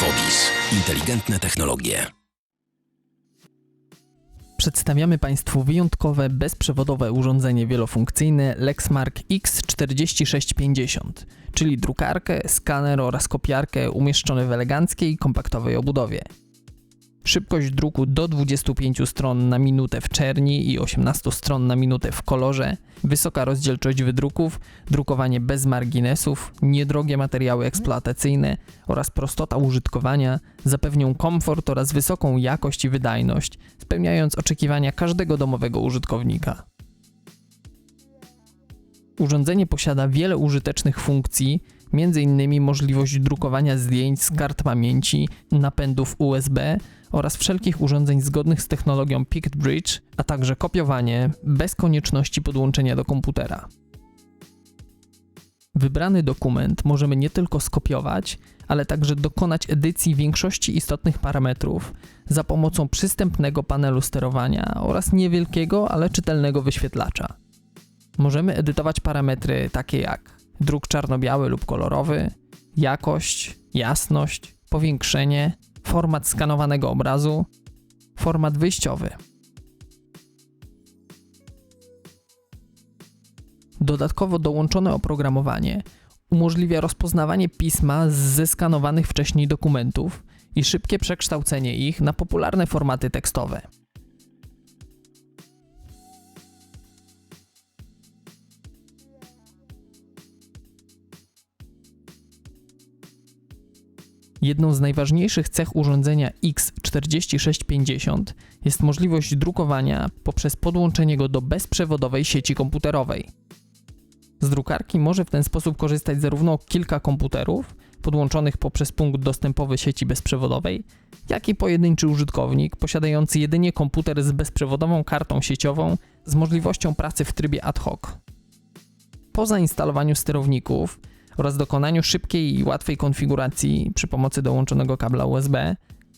Wodis. Inteligentne technologie. Przedstawiamy Państwu wyjątkowe, bezprzewodowe urządzenie wielofunkcyjne Lexmark X4650, czyli drukarkę, skaner oraz kopiarkę umieszczone w eleganckiej, kompaktowej obudowie. Szybkość druku do 25 stron na minutę w czerni i 18 stron na minutę w kolorze, wysoka rozdzielczość wydruków, drukowanie bez marginesów, niedrogie materiały eksploatacyjne oraz prostota użytkowania zapewnią komfort oraz wysoką jakość i wydajność, spełniając oczekiwania każdego domowego użytkownika. Urządzenie posiada wiele użytecznych funkcji, m.in. możliwość drukowania zdjęć z kart pamięci, napędów USB oraz wszelkich urządzeń zgodnych z technologią Picket Bridge, a także kopiowanie bez konieczności podłączenia do komputera. Wybrany dokument możemy nie tylko skopiować, ale także dokonać edycji większości istotnych parametrów za pomocą przystępnego panelu sterowania oraz niewielkiego, ale czytelnego wyświetlacza. Możemy edytować parametry takie jak druk czarno-biały lub kolorowy, jakość, jasność, powiększenie, format skanowanego obrazu, format wyjściowy. Dodatkowo dołączone oprogramowanie umożliwia rozpoznawanie pisma z zeskanowanych wcześniej dokumentów i szybkie przekształcenie ich na popularne formaty tekstowe. Jedną z najważniejszych cech urządzenia X4650 jest możliwość drukowania poprzez podłączenie go do bezprzewodowej sieci komputerowej. Z drukarki może w ten sposób korzystać zarówno kilka komputerów podłączonych poprzez punkt dostępowy sieci bezprzewodowej, jak i pojedynczy użytkownik posiadający jedynie komputer z bezprzewodową kartą sieciową z możliwością pracy w trybie ad hoc. Po zainstalowaniu sterowników oraz dokonaniu szybkiej i łatwej konfiguracji przy pomocy dołączonego kabla USB,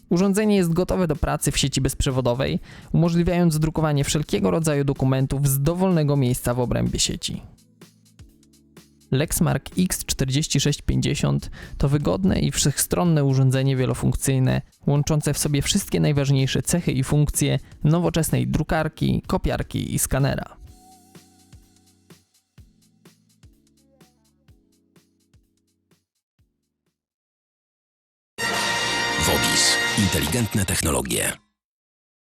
urządzenie jest gotowe do pracy w sieci bezprzewodowej, umożliwiając drukowanie wszelkiego rodzaju dokumentów z dowolnego miejsca w obrębie sieci. Lexmark X4650 to wygodne i wszechstronne urządzenie wielofunkcyjne, łączące w sobie wszystkie najważniejsze cechy i funkcje nowoczesnej drukarki, kopiarki i skanera. Inteligentne technologie.